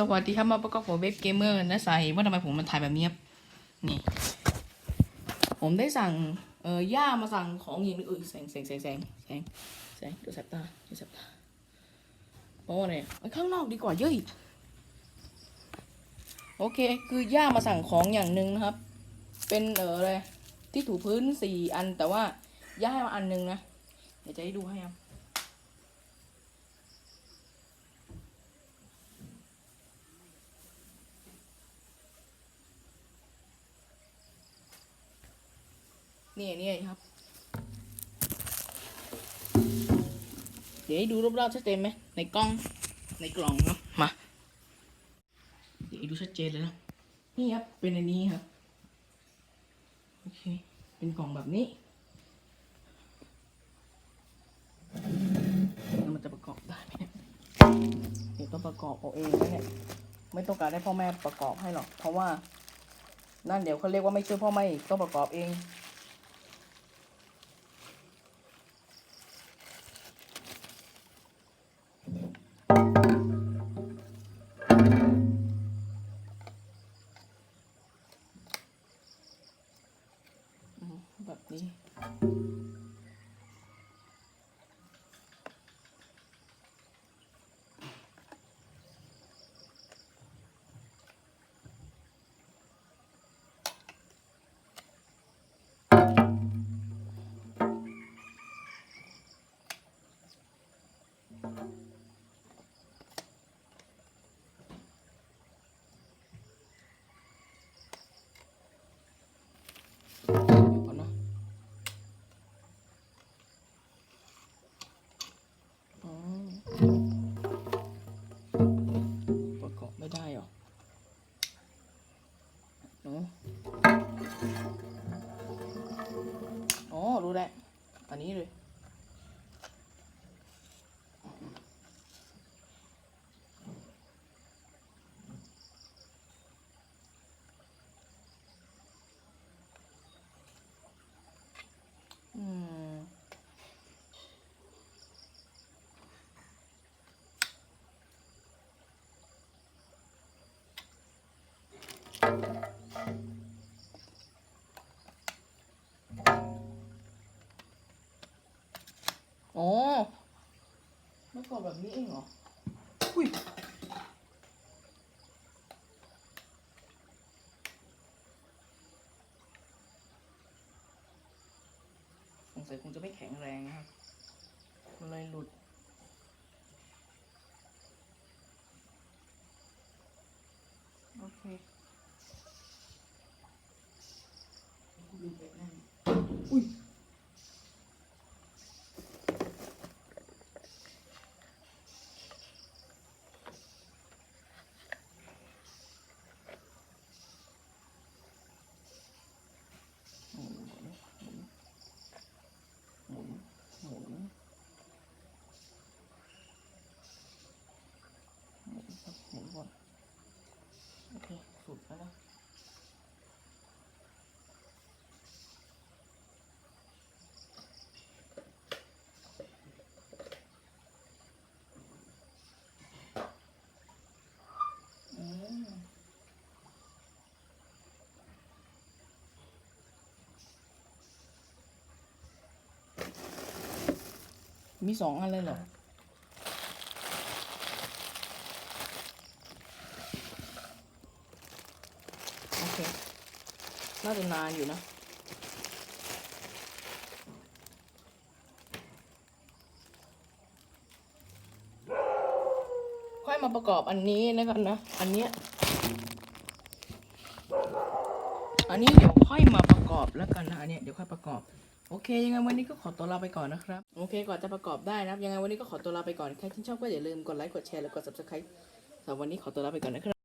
สวัสดีครับมาประกอบกับเว็บเกมเมอร์นะสาเหตุว่าทำไมผมมันถ่ายแบบนี้ครับนี่ ผมได้สั่งเออย่ามาสั่งของอย่างนึงเออแสงแสงแสงแสงแสงแสงดูแสบตาดูแสบตาโอ้เนี่ยไปข้างนอกดีกว่าเย้ยโอเค คือย่ามาสั่งของอย่างหนึ่งนะครับ เป็นเอออะไรที่ถูพื้นสี่อันแต่ว่าย่าให้มาอันหนึ่งนะเดี๋ยวจะให้ดูให้ครับ นี่นี่ครับ เดี๋ยวให้ดูรอบๆชัดเจนไหมในกล้องในกล่องเนาะมา เดี๋ยวให้ดูชัดเจนเลยนะนี่ครับเป็นอันนี้ครับโอเคเป็นกล่องแบบนี้แล้วมันจะประกอบได้ไหมเนี่ยเดี๋ยวต้องประกอบเอาเองนะเนี่ยไม่ต้องการให้พ่อแม่ประกอบให้หรอกเพราะว่านั่นเดี๋ยวเขาเรียกว่าไม่ช่วยพ่อแม่อีกต้องประกอบเอง มื่ก่อแบบนี้เองเหรอ อุ้ยสงสัยคงจะไม่แข็งแรงนะครับ มันเลยหลุดโอเคดูไปนั่นอุ้ย หมุนหมุนหมุนหมุนหมุนหมุนครับหมุนก่อนโอเคสุดแล้วนะอืม มีสองอันเลยเหรอ โอเค น่าจะนานอยู่นะค่อยมาประกอบอันนี้นะครับนะ อันเนี้ย อันนี้เดี๋ยวค่อยมาประกอบแล้วกันนะอันเนี้ยเดี๋ยวค่อยประกอบ โอเค ยังไงวันนี้ก็ขอตัวลาไปก่อนนะครับ โอเคก่อนจะประกอบได้นะครับ ยังไงวันนี้ก็ขอตัวลาไปก่อน ใครที่ชอบก็อย่าลืมกดไลค์ กดแชร์ แล้วกด subscribe สำหรับวันนี้ขอตัวลาไปก่อนนะครับ